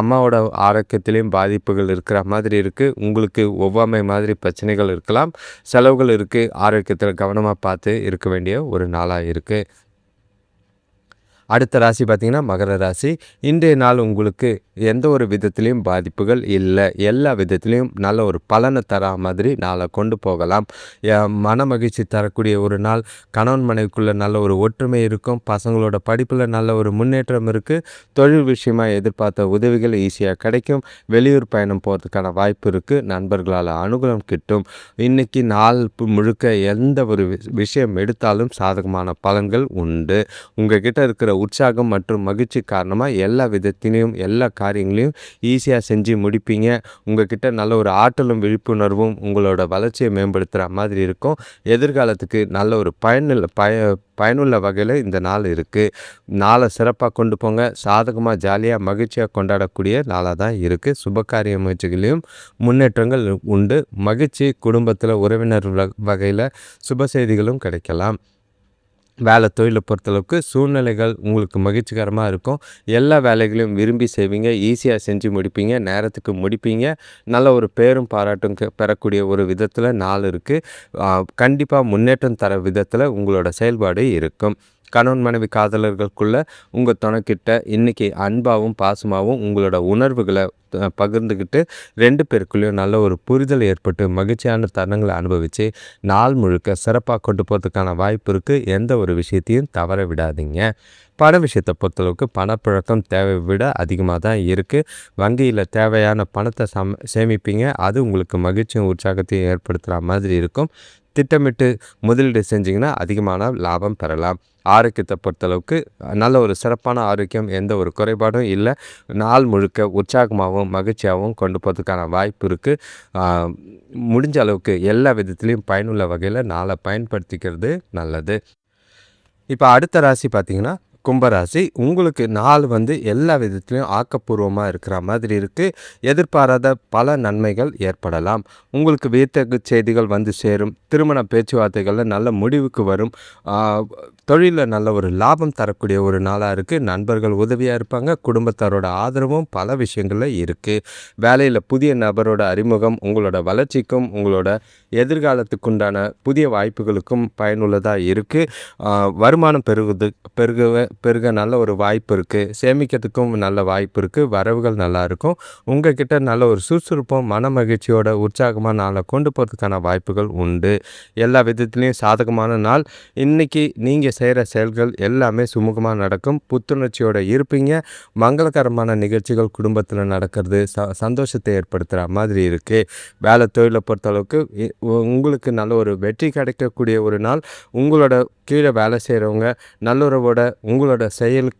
[SPEAKER 1] அம்மாவோட ஆரோக்கியத்திலையும் பாதிப்புகள் இருக்கிற மாதிரி இருக்குது உங்களுக்கு ஒவ்வாமை மாதிரி பிரச்சனைகள் இருக்கலாம். செலவுகள் இருக்குது ஆரோக்கியத்தில் கவனமாக பார்த்து இருக்க வேண்டிய ஒரு நாளாக இருக்குது che அடுத்த ராசி பார்த்திங்கன்னா மகர ராசி. இன்றைய நாள் உங்களுக்கு எந்த ஒரு விதத்துலேயும் பாதிப்புகள் இல்லை. எல்லா விதத்துலேயும் நல்ல ஒரு பலனை தரா மாதிரி நாளை கொண்டு போகலாம். மன மகிழ்ச்சி தரக்கூடிய ஒரு நாள். கணவன் மனைவிக்குள்ளே நல்ல ஒரு ஒற்றுமை இருக்கும். பசங்களோட படிப்பில் நல்ல ஒரு முன்னேற்றம் இருக்குது தொழில் விஷயமாக எதிர்பார்த்த உதவிகள் ஈஸியாக கிடைக்கும். வெளியூர் பயணம் போகிறதுக்கான வாய்ப்பு இருக்குது நண்பர்களால் அனுகூலம் கிட்டும். இன்றைக்கி நாள் முழுக்க எந்த ஒரு வி- விஷயம் எடுத்தாலும் சாதகமான பலன்கள் உண்டு. உங்கள் கிட்டே இருக்கிற உற்சாகம் மற்றும் மகிழ்ச்சி காரணமாக எல்லா விதத்திலையும் எல்லா காரியங்களையும் ஈஸியாக செஞ்சு முடிப்பீங்க. உங்ககிட்ட நல்ல ஒரு ஆற்றலும் விழிப்புணர்வும் உங்களோட வளர்ச்சியை மேம்படுத்துகிற மாதிரி இருக்கும். எதிர்காலத்துக்கு நல்ல ஒரு பயனுள்ள பய பயனுள்ள வகையில் இந்த நாள் இருக்குது நாளை சிறப்பாக கொண்டு போங்க. சாதகமாக ஜாலியாக மகிழ்ச்சியாக கொண்டாடக்கூடிய நாளாக தான் இருக்குது சுபகாரிய முயற்சிகளையும் முன்னேற்றங்கள் உண்டு. மகிழ்ச்சி குடும்பத்தில் உறவினர் வகையில் சுப செய்திகளும் கிடைக்கலாம். வேலை தொழிலை பொறுத்தளவுக்கு சூழ்நிலைகள் உங்களுக்கு மகிழ்ச்சிகரமாக இருக்கும். எல்லா வேலைகளையும் விரும்பி செய்வீங்க ஈஸியாக செஞ்சு முடிப்பீங்க நேரத்துக்கு முடிப்பீங்க. நல்ல ஒரு பேரும் பாராட்டும் பெறக்கூடிய ஒரு விதத்தில் நாள் இருக்குது கண்டிப்பாக முன்னேற்றம் தர விதத்தில் உங்களோட செயல்பாடு இருக்கும். கணவன் மனைவி காதலர்களுக்குள்ள உங்கள் துணைக்கிட்ட இன்றைக்கி அன்பாகவும் பாசமாகவும் உங்களோட உணர்வுகளை பகிர்ந்துக்கிட்டு ரெண்டு பேருக்குள்ளேயும் நல்ல ஒரு புரிதல் ஏற்பட்டு மகிழ்ச்சியான தருணங்களை அனுபவித்து நாள் முழுக்க சிறப்பாக கொண்டு போகிறதுக்கான வாய்ப்பு இருக்குது எந்த ஒரு விஷயத்தையும் தவற விடாதீங்க. பண விஷயத்தை பொறுத்தளவுக்கு பணப்பழக்கம் தேவை விட அதிகமாக தான் இருக்குது வங்கியில் தேவையான பணத்தை சம் சேமிப்பீங்க. அது உங்களுக்கு மகிழ்ச்சியும் உற்சாகத்தையும் ஏற்படுத்துகிற மாதிரி இருக்கும். திட்டமிட்டு முதலீடு செஞ்சிங்கன்னா அதிகமான லாபம் பெறலாம். ஆரோக்கியத்தை பொறுத்தளவுக்கு நல்ல ஒரு சிறப்பான ஆரோக்கியம் எந்த ஒரு குறைபாடும் இல்லை. நாள் முழுக்க உற்சாகமாகவும் மகிழ்ச்சியாகவும் கொண்டு போகிறதுக்கான வாய்ப்பு இருக்குது முடிஞ்ச அளவுக்கு எல்லா விதத்துலேயும் பயனுள்ள வகையில் நாளை பயன்படுத்திக்கிறது நல்லது. இப்போ அடுத்த ராசி பார்த்தீங்கன்னா கும்பராசி. உங்களுக்கு நாள் வந்து எல்லா விதத்துலேயும் ஆக்கப்பூர்வமாக இருக்கிற மாதிரி இருக்குது எதிர்பாராத பல நன்மைகள் ஏற்படலாம். உங்களுக்கு வியத்தகு செய்திகள் வந்து சேரும். திருமண பேச்சுவார்த்தைகளில் நல்ல முடிவுக்கு வரும். தொழிலில் நல்ல ஒரு லாபம் தரக்கூடிய ஒரு நாளாக இருக்குது நண்பர்கள் உதவியாக இருப்பாங்க. குடும்பத்தாரோட ஆதரவும் பல விஷயங்களில் இருக்குது வேலையில் புதிய நபரோட அறிமுகம் உங்களோட வளர்ச்சிக்கும் உங்களோட எதிர்காலத்துக்குண்டான புதிய வாய்ப்புகளுக்கும் பயனுள்ளதாக இருக்குது வருமானம் பெருகுது பெருக பெருக நல்ல ஒரு வாய்ப்பு இருக்குது சேமிக்கிறதுக்கும் நல்ல வாய்ப்பு இருக்குது வரவுகள் நல்லாயிருக்கும் உங்ககிட்ட நல்ல ஒரு சுறுசுறுப்பும் மன மகிழ்ச்சியோட உற்சாகமாக நாளை கொண்டு போகிறதுக்கான வாய்ப்புகள் உண்டு. எல்லா விதத்துலேயும் சாதகமான நாள். இன்றைக்கி நீங்கள் செய்கிற செயல்கள் எல்லாமே சுமூகமாக நடக்கும். புத்துணர்ச்சியோடு இருப்பீங்க. மங்களகரமான நிகழ்ச்சிகள் குடும்பத்தில் நடக்கிறது. ச சந்தோஷத்தை ஏற்படுத்துகிற மாதிரி இருக்குது வேலை தொழிலை பொறுத்தளவுக்கு உங்களுக்கு நல்ல ஒரு வெற்றி கிடைக்கக்கூடிய ஒரு நாள். உங்களோட கீழே வேலை செய்கிறவங்க நல்லுறவோட உங்களோட செயல்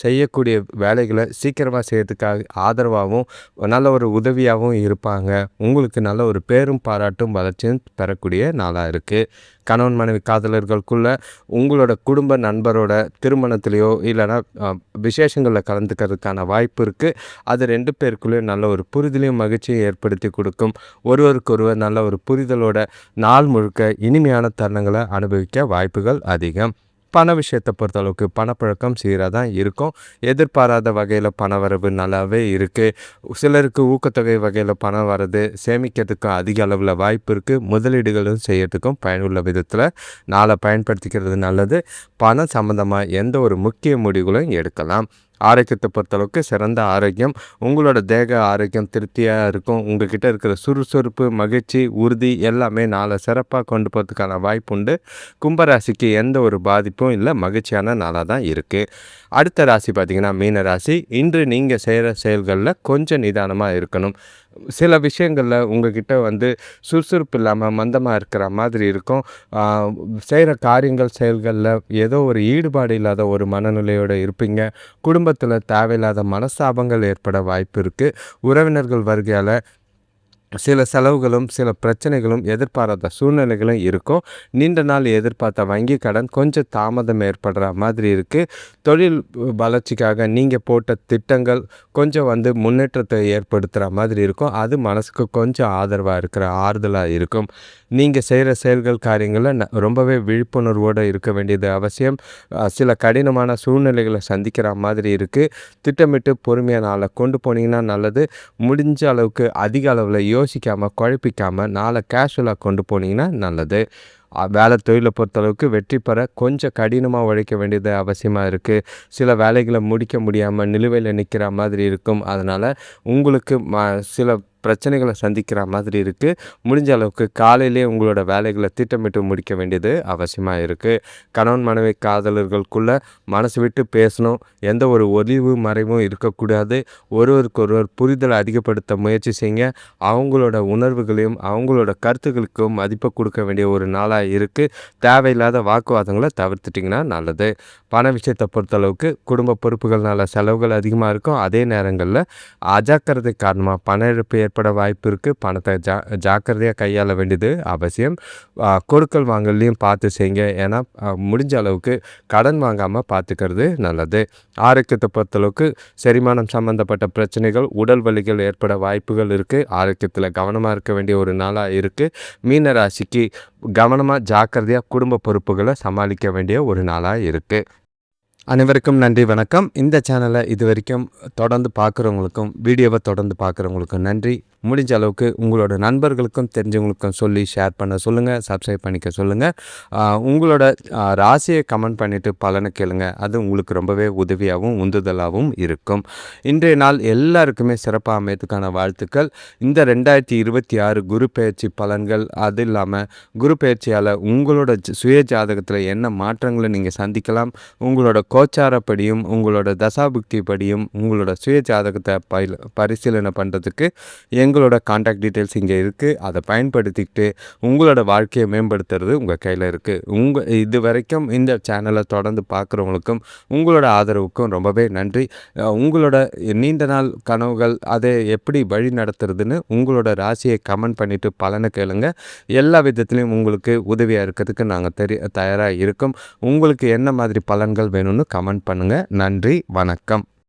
[SPEAKER 1] செய்யக்கூடிய வேலைகளை சீக்கிரமாக செய்கிறதுக்காக ஆதரவாகவும் நல்ல ஒரு உதவியாகவும் இருப்பாங்க. உங்களுக்கு நல்ல ஒரு பேரும் பாராட்டும் வளர்ச்சியும் பெறக்கூடிய நாளாக இருக்குது கணவன் மனைவி காதலர்களுக்குள்ள உங்களோட குடும்ப நண்பரோட திருமணத்திலையோ இல்லைன்னா விசேஷங்களில் கலந்துக்கிறதுக்கான வாய்ப்பு இருக்குது அது ரெண்டு பேருக்குள்ளேயும் நல்ல ஒரு புரிதலையும் மகிழ்ச்சியும் ஏற்படுத்தி கொடுக்கும். ஒருவருக்கொருவர் நல்ல ஒரு புரிதலோட நாள் முழுக்க இனிமையான தருணங்களை அனுபவிக்க வாய்ப்புகள் அதிகம். பண விஷயத்தை பொறுத்தளவுக்கு பணப்பழக்கம் சீராக தான் இருக்கும். எதிர்பாராத வகையில் பண வரவு நல்லாவே இருக்குது சிலருக்கு ஊக்கத்தொகை வகையில் பணம் வர்றது சேமிக்கிறதுக்கும் அதிக அளவில் வாய்ப்பு இருக்குது முதலீடுகளும் செய்யறதுக்கும் பயனுள்ள விதத்தில் நாளை பயன்படுத்திக்கிறது நல்லது. பணம் சம்மந்தமாக எந்த ஒரு முக்கிய முடிவுகளும் எடுக்கலாம். ஆரோக்கியத்தை பொறுத்தளவுக்கு சிறந்த ஆரோக்கியம். உங்களோட தேக ஆரோக்கியம் திருப்தியாக இருக்கும். உங்ககிட்ட இருக்கிற சுறுசுறுப்பு மகிழ்ச்சி உறுதி எல்லாமே நாளை சிறப்பாக கொண்டு போகிறதுக்கான வாய்ப்பு உண்டு. கும்பராசிக்கு எந்த ஒரு பாதிப்பும் இல்லை. மகிழ்ச்சியான நாளாக தான் இருக்குது அடுத்த ராசி பார்த்திங்கன்னா மீன ராசி இன்று நீங்கள் செய்கிற செயல்களில் கொஞ்சம் நிதானமாக இருக்கணும். சில விஷயங்களில் உங்ககிட்ட வந்து சுறுசுறுப்பு இல்லாமல் மந்தமாக இருக்கிற மாதிரி இருக்கும். செய்கிற காரியங்கள் செயல்களில் ஏதோ ஒரு ஈடுபாடு இல்லாத ஒரு மனநிலையோடு இருப்பீங்க. குடும்பத்தில் தேவையில்லாத மனஸ்தாபங்கள் ஏற்பட வாய்ப்பு இருக்குது உறவினர்கள் வருகையால் சில செலவுகளும் சில பிரச்சனைகளும் எதிர்பாராத சூழ்நிலைகளும் இருக்கும். நீண்ட நாள் எதிர்பார்த்த வங்கி கடன் கொஞ்சம் தாமதம் ஏற்படுற மாதிரி இருக்குது தொழில் வளர்ச்சிக்காக நீங்கள் போட்ட திட்டங்கள் கொஞ்சம் வந்து முன்னேற்றத்தை ஏற்படுத்துகிற மாதிரி இருக்கும். அது மனசுக்கு கொஞ்சம் ஆதரவாக இருக்கிற ஆறுதலாக இருக்கும். நீங்கள் செய்கிற செயல்கள் காரியங்களில் ரொம்பவே விழிப்புணர்வோடு இருக்க வேண்டியது அவசியம். சில கடினமான சூழ்நிலைகளை சந்திக்கிற மாதிரி இருக்குது திட்டமிட்டு பொறுமையாக நாளை கொண்டு போனீங்கன்னா நல்லது. முடிஞ்ச அளவுக்கு அதிக அளவில் யோசிக்காமல் குழப்பிக்காமல் நாளை கேஷுவலாக கொண்டு போனீங்கன்னா நல்லது. வேலை தொழிலை பொறுத்தளவுக்கு வெற்றி பெற கொஞ்சம் கடினமாக உழைக்க வேண்டியது அவசியமாக இருக்குது சில வேலைகளை முடிக்க முடியாமல் நிலுவையில் நிற்கிற மாதிரி இருக்கும். அதனால் உங்களுக்கு ம சில பிரச்சனைகளை சந்திக்கிற மாதிரி இருக்குது முடிஞ்ச அளவுக்கு காலையிலே உங்களோட வேலைகளை திட்டமிட்டு முடிக்க வேண்டியது அவசியமாக இருக்குது கணவன் மனைவி காதலர்களுக்குள்ளே மனசு விட்டு பேசணும். எந்த ஒரு ஒளிவு மறைவும் இருக்கக்கூடாது. ஒருவருக்கு ஒருவர் புரிதலை அதிகப்படுத்த முயற்சி செய்யுங்க. அவங்களோட உணர்வுகளையும் அவங்களோட கருத்துக்களுக்கும் மதிப்பை கொடுக்க வேண்டிய ஒரு நாளாக இருக்குது தேவையில்லாத வாக்குவாதங்களை தவிர்த்துட்டிங்கன்னா நல்லது. பண விஷயத்தை பொறுத்தளவுக்கு குடும்ப பொறுப்புகள்னால செலவுகள் அதிகமாக இருக்கும். அதே நேரங்களில் அஜாக்கிரதை காரணமாக பண இழப்பு ஏற்பட வாய்ப்பு இருக்குது பணத்தை ஜா ஜாக்கிரதையாக கையாள வேண்டியது அவசியம். கொடுக்கல் வாங்கலையும் பார்த்து செய்யுங்க. ஏன்னா முடிஞ்ச அளவுக்கு கடன் வாங்காமல் பார்த்துக்கிறது நல்லது. ஆரோக்கியத்தை பொறுத்தளவுக்கு செரிமானம் சம்மந்தப்பட்ட பிரச்சனைகள் உடல் வலிகள் ஏற்பட வாய்ப்புகள் இருக்குது ஆரோக்கியத்தில் கவனமாக இருக்க வேண்டிய ஒரு நாளாக இருக்குது மீன ராசிக்கு கவனமாக ஜாக்கிரதையாக குடும்ப பொறுப்புகளை சமாளிக்க வேண்டிய ஒரு நாளாக இருக்குது அனைவருக்கும் நன்றி வணக்கம். இந்த சேனலை இது வரைக்கும் தொடர்ந்து பார்க்குறவங்களுக்கும் வீடியோவை தொடர்ந்து பார்க்குறவங்களுக்கும் நன்றி. முடிஞ்ச அளவுக்கு உங்களோட நண்பர்களுக்கும் தெரிஞ்சவங்களுக்கும் சொல்லி ஷேர் பண்ண சொல்லுங்கள் சப்ஸ்கிரைப் பண்ணிக்க சொல்லுங்கள் உங்களோட ராசியை கமெண்ட் பண்ணிவிட்டு பலனை கேளுங்க. அது உங்களுக்கு ரொம்பவே உதவியாகவும் உந்துதலாகவும் இருக்கும். இன்றைய நாள் எல்லாருக்குமே சிறப்பாக அமையத்துக்கான வாழ்த்துக்கள். இந்த ரெண்டாயிரத்தி இருபத்தி ஆறு குரு பயிற்சி பலன்கள் அது இல்லாமல் குரு பயிற்சியால் உங்களோட சுய ஜாதகத்தில் என்ன மாற்றங்களை நீங்கள் சந்திக்கலாம். உங்களோட கோச்சாரப்படியும் உங்களோட தசாபுக்தி படியும் உங்களோட சுய ஜாதகத்தை பரிசீலனை பண்ணுறதுக்கு உங்களோட காண்டாக்ட் டீட்டெயில்ஸ் இங்கே இருக்குது அதை பயன்படுத்திக்கிட்டு உங்களோட வாழ்க்கையை மேம்படுத்துறது உங்கள் கையில் இருக்குது உங்கள் இது வரைக்கும் இந்த சேனலை தொடர்ந்து பார்க்குறவங்களுக்கும் உங்களோட ஆதரவுக்கும் ரொம்பவே நன்றி. உங்களோட நீண்ட நாள் கனவுகள் அதை எப்படி வழி நடத்துறதுன்னு உங்களோட ராசியை கமெண்ட் பண்ணிவிட்டு பலனை கேளுங்க. எல்லா விதத்துலேயும் உங்களுக்கு உதவியாக இருக்கிறதுக்கு நாங்கள் தெரிய தயாராக இருக்கோம். உங்களுக்கு என்ன மாதிரி பலன்கள் வேணும்னு கமெண்ட் பண்ணுங்கள் நன்றி வணக்கம்.